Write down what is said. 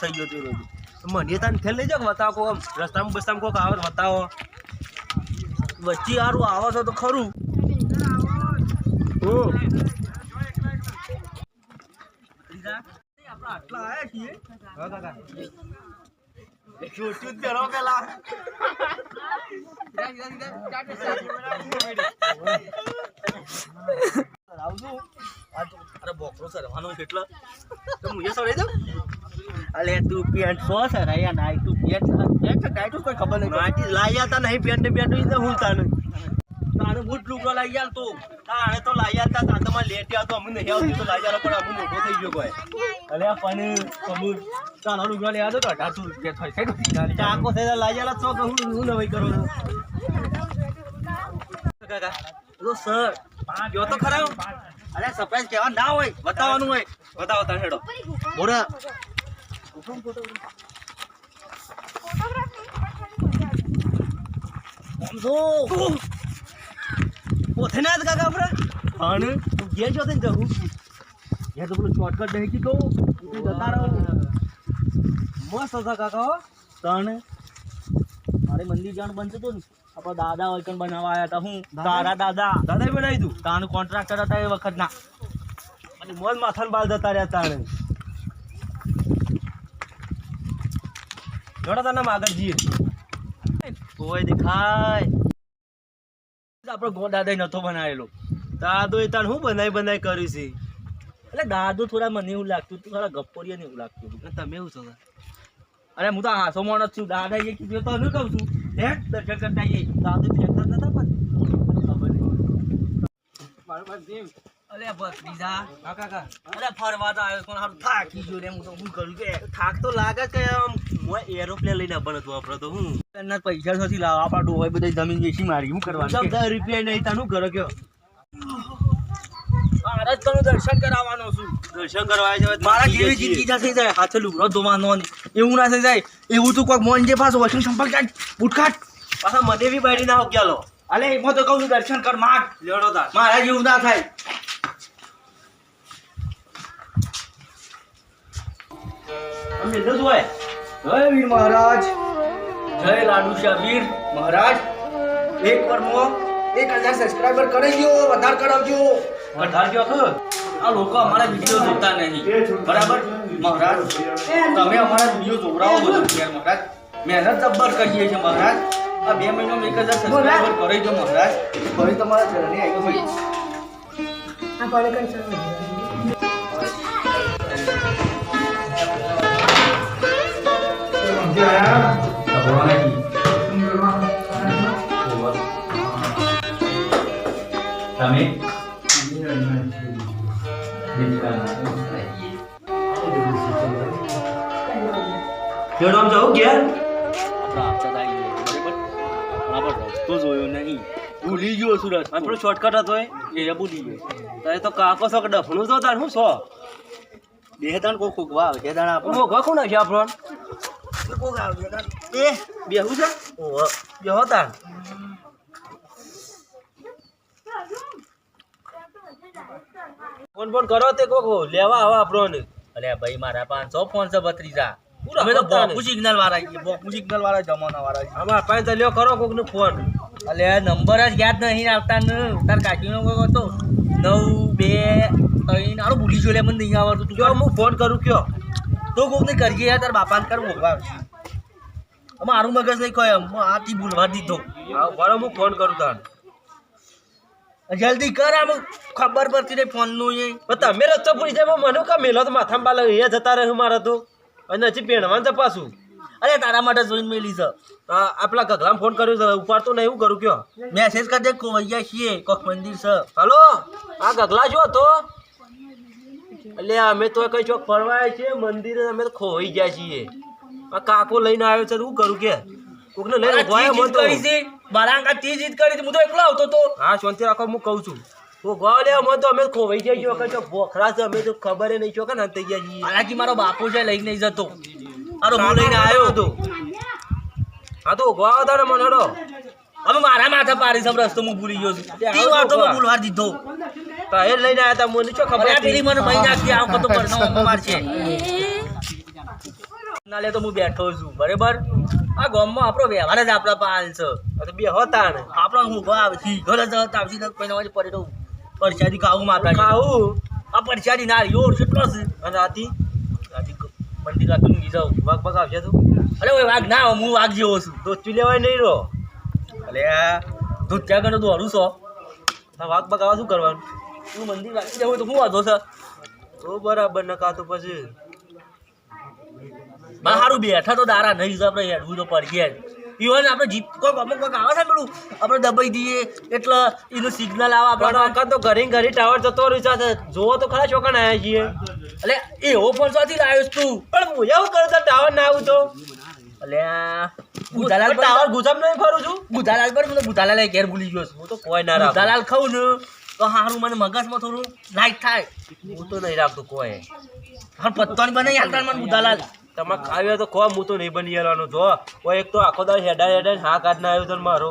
થઈ ગયો તો મને તાન ખેલ લઈ જાવ બતાવો કોક આમ રસ્તામાં બસ્તામાં કોક આવે તો બતાવો. વચ્ચે સારું આવો છો તો ખરું. આટલા આવજો અરે બોકરો સરવાનો એટલે. તો હું એ સરાઈ દઉં? અલે તું પેન્ટ સો સર રે યાર? નાઈ તું પેન્ટ પેન્ટ તું કોઈ ખબર નહીં માટી લાયા તા નહીં પેન્ટ ને પેન્ટ ને હું તાને તારે બૂટ લુગડો લાઈ ગયા તો. તારે તો લાયા તા તા તમારે લેટ આવતો અમને નહીં આવતી તો લાઈ યાર પણ અમને મોટો થઈ ગયો કોઈ. અલે આ પણ કબૂલ તારો લુગડો લઈ આવતો તો અઢારસો રૂપિયા થાય. છે ચાકો થઈ લાઈ યાર તો હું હું નવાઈ કરું કાકા. તો સર જો તો ખરા અરે સરપ્રાઈઝ કહેવા ના હોય બતાવવાનું હોય. બતાવો તને હેડો. બોરા જો. પોતે ના કાકા આપણે અને તું ઘેર છો ને જવું ઘેર તો પેલું શોર્ટકટ નહીં જતા રહો. મસ્ત હતા કાકા તને મારે મંદિર જવાનું બનતું હતું ને. આપણા દાદા વૈકન બનાવવા આવ્યા હતા. હું તારા દાદા. દાદા બનાવી દઉં તાનું કોન્ટ્રાક્ટર હતા એ વખત ના અને મોજ માથાને બાલ જતા રહ્યા તારે. જોડા તને જઈએ કોઈ દેખાય. આપણો ગો દાદા નતો બનાવેલો. દાદો એ તાર હું બનાવી બનાવી કર્યું છે? એટલે દાદુ થોડા મને એવું લાગતું હતું થોડા ગપ્પોરિયા ને એવું લાગતું હતું. તમે એવું છો અરે હું તો હાસો માણસ છું દાદા એ કીધું તો શું કહું છું. હે દર્શન કરતા આવીએ. દાદુ ફેંકતા નતા પણ. અરે બસ બીજા? હા કાકા. અરે ફરવા તો આવ્યો પણ હારું થાકી ગયો રે. હું તો શું કરું કે? થાક તો લાગે કે આમ હું એરોપ્લેન લઈને આવવાનું હતું આપણે તો હું. પૈસા નથી લાવવા આપણા ડોહાઈ બધી જમીન વેચી મારી. શું કરવાનું જબ દસ રૂપિયા નહીં તાનું ઘર કયો? મારે દર્શન કરાવવાનો છું. દર્શન કરવા આવ્યા મારા જેવી જિંદગી ના થઈ જાય હાથે લુગડો ધોવાનો એવું ના થઈ જાય એવું તું કોઈ મોન જે પાસ વોશિંગ સંપર્ક જાય બુટકાટ પાછા મને બી બારી ના આવ લો? અલે એમાં તો કહું છું દર્શન કર માગ લેડો તાર. મારા જેવું ના થાય. અમે તો જોય જય વીર મહારાજ. જય લાડુ શાહ વીર મહારાજ એક વાર મો એક હજાર સબસ્ક્રાઈબર કરી દો વધાર કરાવજો. છો આ લોકો અમારા વીડિયો જોતા નહીં. બરાબર? મહારાજ તમે અમારા વીડિયો જોવડાવો બધું યાર મહારાજ. મહેનત જબ્બર કરીએ છીએ મહારાજ. આ બે મહિનામાં એક હજાર સબસ્ક્રાઈબર કરી દો મહારાજ. ફરી તમારા ચરણે આવી ભાઈ. તમે લેડો જવું ઘેર રસ્તો જોયો નહીં ભૂલી ગયો છું રસ્તો આપણો શોર્ટકટ હતો એ ભૂલી ગયો તારે તો કાકો છો કે ડફણું છો તાર શું છો બે કોઈ ખોગવા આવે બે દાણ આપણો મોઘો કોણ છે આપણો કોક આવે બે બેહું છે ઓહો બેહો તાર ફોન ફોન કરો તે કોકો લેવા આવા આપણો અલે ભાઈ મારા પાંચસો ફોન છે બત્રીસા અમે તો. બોકુ સિગ્નલ વાળા છીએ બોકુ સિગ્નલ વાળા જમાના વાળા છીએ. તો લ્યો કરો કોક ફોન. અલે નંબર જ યાદ નહીં આવતા ને. તાર કાકીનો કોઈ હતો. નવ બે ત્રણ. આરો ભૂલી ગયો લે મને નહીં આવડતું તું. જો હું ફોન કરું કયો? તો કોક ને કરજે યાર તાર બાપાને કર મોકવા મારું મગજ નહીં કહે આથી ભૂલવા દીધો. હા હું ફોન કરું તાર. જલ્દી કર આમ. ખબર પડતી નહીં ફોનનું એ. તમે રસ્તો પૂરી જાય મને કા મેલો તો માથામાં બાલ એ જતા રહ્યો મારા તો. અને હજી પહેણવાનું તપાસું અરે તારા માટે જોઈને મેલી છે. આપણા ગગલામ ફોન કર્યો છે ઉપાડતો નહીં એવું કરું કયો? મેસેજ કરી દે ખોવાઈ છીએ કોક મંદિર છે. હલો આ ગગલા જો તો એટલે અમે તો કઈ ચોક ફરવા આવ્યા છીએ મંદિરે અમે તો ખોવાઈ ગયા છીએ. આ કાકો લઈને આવ્યો છે તો શું કરું કે? કોકને લઈને ઊભા મન તો બારાંગા તી જીત કરી હતી હું તો એકલો આવતો તો. હા શાંતિ રાખો હું કહું છું. હું ગોળે લે અમે તો અમે ખોવાઈ ગયા છીએ કઈ ચોક બોખરા છે અમે તો ખબર નહીં છો કે ના થઈ ગયા છીએ. હાલાકી મારો બાપુ છે લઈ નહીં જતો. અરે હું લઈને આવ્યો. હતો. હા તો ઊભો આવ્યો તારે મને હેડો. હવે મારા માથે પારી સબ રસ્તો હું ભૂલી ગયો છું. તે વાતો આવો. મેં ભૂલવા દીધો. તો એ લઈને આવ્યા હતા મને છો ખબર પેલી મને મહી નાખી આમ કતો પરનો માર છે ના લે તો હું બેઠો છું બરાબર? આ ગામમાં આપણો વ્યવહાર જ આપણા પાલ છે. બે હતા ને. આપણો હું આવતી ઘર જ આવતી પડી કોઈ નવાજ પડે પરસાદી ખાવું માતા ખાવું? આ પરસાદી ના યોર કેટલો છે? અને રાતી આથી મંદિર રાખી ઊંઘી જાઉં. વાઘ બગ આવશે તું? અરે ઓય વાઘ ના હું વાઘ જેવો છું. દોસ્તી લેવાય નહીં રહો અલે દૂધ ત્યાં ગયો તું હરું છો વાઘ બગ આવા શું કરવાનું? તું મંદિર રાખી જવું તો હું વાંધો છે? તો બરાબર નકા તો પછી. બા હારું બેઠા તો દારા નહીં જ આપણે હેડવું તો પડી ગયા ઇવન આપણે જીપ કોઈક અમુક કોઈક આવે છે પેલું આપણે દબાઈ દઈએ એટલે એનું સિગ્નલ આવે પણ આપણે વખત તો ઘરે ઘરે ટાવર જતો રહ્યું છે જોવો તો ખરા ચોકણ આવ્યા છીએ. એટલે એવો પણ ચોથી લાવ્યો તું. પણ હું એવું કરું ટાવર ના આવું તો. એટલે બુધાલાલ ટાવર ટાવર ગુજામ નહીં ફરું છું. બુધાલાલ પર મને બુધાલાલ ઘેર ભૂલી ગયો છું. હું તો કોઈ ના રાખું. બુધાલાલ ખાઉં ને તો હારું મને મગજમાં થોડું લાઈટ થાય. હું તો નહીં રાખતો કોઈ. હા પત્તોની બને યાત્રા મને બુધાલાલ તમારે ખાવી તો ખો, હું તો નહીં બની જવાનું જો. એક તો આખો દાડો હેડા હેડા હા કાઢ ના આવ્યો તો મારો.